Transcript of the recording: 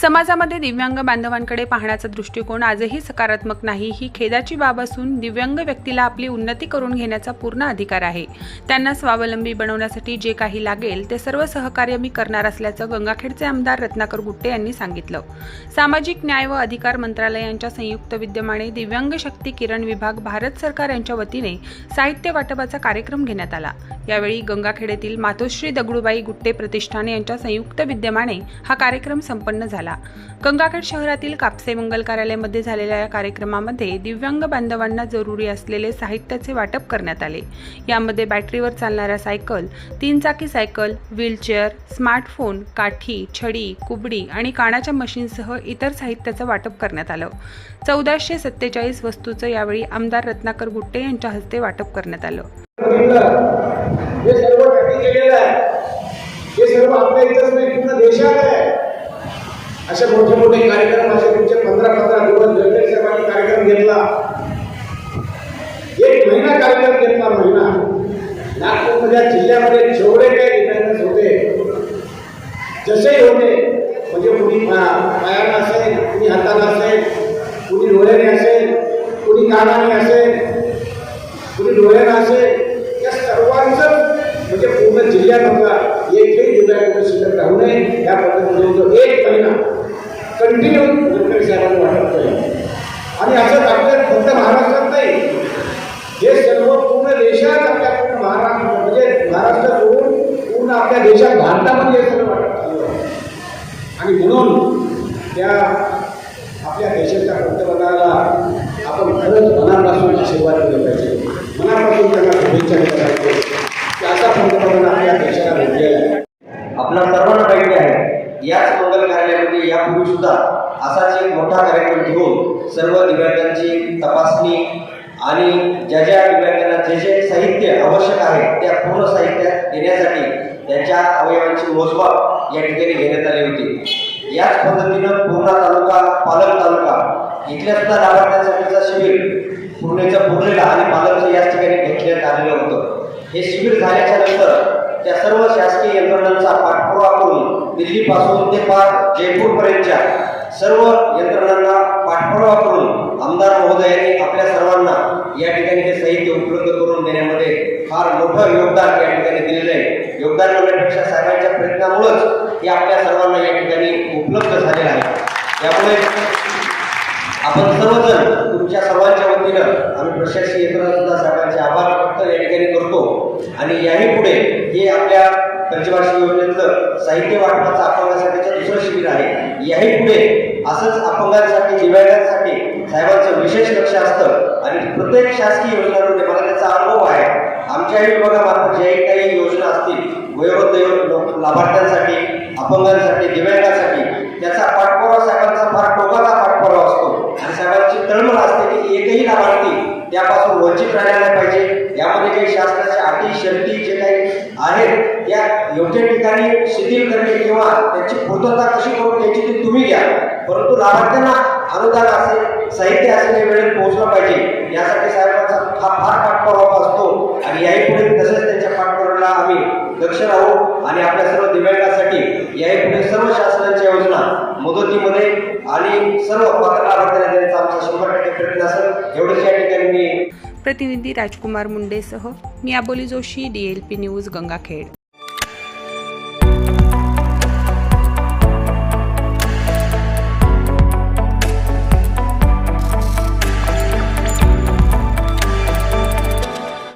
समाजामध्ये दिव्यांग बांधवांकडे पाहण्याचा दृष्टिकोन आजही सकारात्मक नाही. ही खेदाची बाब असून दिव्यांग व्यक्तीला आपली उन्नती करून घेण्याचा पूर्ण अधिकार आहे. त्यांना स्वावलंबी बनवण्यासाठी जे काही लागेल ते सर्व सहकार्य मी करणार असल्याचं गंगाखेडचे आमदार रत्नाकर गुट्टे यांनी सांगितलं. सामाजिक न्याय व अधिकार मंत्रालयांच्या संयुक्त विद्यमाने दिव्यांग शक्ती किरण विभाग भारत सरकार यांच्या वतीने साहित्य वाटपाचा कार्यक्रम घेण्यात आला. यावेळी गंगाखेड मातोश्री दगडूबाई गुट्टे प्रतिष्ठान यांच्या संयुक्त विद्यमाने हा कार्यक्रम संपन्न झाला. गंगाखेड शहरातील कापसे मंगल कार्यालयामध्ये झालेल्या या कार्यक्रमामध्ये दिव्यांग बांधवांना जरुरी असलेले साहित्याचे वाटप करण्यात आले. यामध्ये बॅटरीवर चालणाऱ्या सायकल तीन चाकी सायकल व्हीलचेअर स्मार्टफोन काठी छडी कुबडी आणि कानाच्या मशीनसह इतर साहित्याचं वाटप करण्यात आलं. चौदाशे सत्तेचाळीस वस्तूचं यावेळी आमदार रत्नाकर गुट्टे यांच्या हस्ते वाटप करण्यात आलं. हे सर्व केलेलं आहे. हे सर्व आपल्या इथंच नाही पूर्ण देशात आहे. असे मोठे मोठे कार्यक्रम असे तुमचे पंधरा पंधरा दिवस जगदेव साहेबांनी कार्यक्रम घेतला. एक महिना कार्यक्रम घेतला महिना. नागपूरमध्ये जिल्ह्यामध्ये जेवढे काही डिपेंडन्स होते जसे होते म्हणजे कुणी पायाने असेल कुणी हाताने असेल कुणी डोळ्याने असेल कुणी कानाने असेल कुणी डोळ्याने असेल या सर्वांचं म्हणजे पूर्ण जिल्ह्यामधला एकही दिव्यांग शिल्लक राहू नये या पद्धतीने एक महिना कंटिन्यू गडकरी साहेबांनी वाटत नाही. आणि असंच आपल्या फक्त महाराष्ट्रात नाही हे सर्व पूर्ण देशात आपल्या पूर्ण महाराष्ट्र म्हणजे महाराष्ट्र सोडून पूर्ण आपल्या देशात भारतामध्ये हे सर्व वाटत चाललं आणि म्हणून त्या आपल्या देशाच्या पंतप्रधानाला आपण खरंच मनापासून आशीर्वाद दिला पाहिजे. मनापासून त्यांना शुभेच्छा दिल्या पाहिजे की असा पंतप्रधान आपल्या देशाला भेटलेला आहे. आपला सर्वांना माहिती आहे याच मंगल कार्यालयामध्ये यापूर्वी सुद्धा असाच एक मोठा कार्यक्रम घेऊन सर्व दिव्यांगांची तपासणी आणि ज्या ज्या दिव्यांगांना जे जे साहित्य आवश्यक आहे त्या पूर्ण साहित्य देण्यासाठी त्यांच्या अवयवांची मोजमाप या ठिकाणी घेण्यात आली होती. याच पद्धतीनं पूर्णा तालुका पालक तालुका इथल्या सुद्धा लाभार्थ्यांसाठीचा शिबिर पूर्णेचं पूर्णेला आणि पालकचं याच ठिकाणी घेतण्यात आलेलं होतं. हे शिबिर झाल्याच्यानंतर त्या सर्व शासकीय यंत्रणांचा पाठपुरावा दिल्लीपासून ते पार जयपूरपर्यंतच्या सर्व यंत्रणांना पाठपुरावा करून आमदार महोदयांनी आपल्या सर्वांना या ठिकाणी हे साहित्य उपलब्ध करून देण्यामध्ये फार मोठं योगदान या ठिकाणी दिलेलं आहे. योगदान म्हणण्यापेक्षा साहेबांच्या प्रयत्नामुळंच हे आपल्या सर्वांना या ठिकाणी उपलब्ध झालेलं आहे. त्यामुळे आपण सर्वजण तुमच्या सर्वांच्या वतीनं आम्ही प्रशासकीय यंत्रणा सुद्धा साहेबांचे आभार व्यक्त या ठिकाणी करतो. आणि याही पुढे हे आपल्या पंचवार्षिक योजनेतलं साहित्य वाटपाचं अपंगासाठीचं दुसरं शिबिर आहे याही पुढे असंच अपंगांसाठी दिव्यांगांसाठी साहेबांचं विशेष लक्ष असतं. आणि प्रत्येक शासकीय योजनांमध्ये मला त्याचा अनुभव आहे. आमच्याही विभागामार्फत ज्याही काही योजना असतील वयोवृद्ध लाभार्थ्यांसाठी अपंगांसाठी दिव्यांगांसाठी त्याचा पाठपुरावा साहेबांचा फार टोकाचा पाठपुरावा असतो. आणि साहेबांची तळमळ असते की एकही लाभार्थी त्यापासून वंचित राहिला नाही पाहिजे. यामध्ये काही शासनाच्या अटी शर्ती जे काही आहेत या योग्य ठिकाणी शिथिल करणे किंवा त्याची पूर्तता कशी करून घ्यायची ती तुम्ही घ्या. परंतु लाभार्थ्यांना अनुदान असेल साहित्य असेल हे वेळेत पोहोचलं पाहिजे. यासाठी साहेबांचा हा फार पाठपुरावा असतो आणि याही पुढे पाठपुराव्याला आम्ही दक्ष राहू आणि आपल्या सर्व दिव्यांगासाठी याही पुढे सर्व शासनाच्या योजना मुदतीमध्ये आणि सर्व पात्र लाभार्थ्यांना आमचा शंभर टक्के प्रयत्न असेल. एवढेच या ठिकाणी मी प्रतिनिधी राजकुमार मुंडेसह मी आबोली जोशी डीएलपी न्यूज गंगाखेड.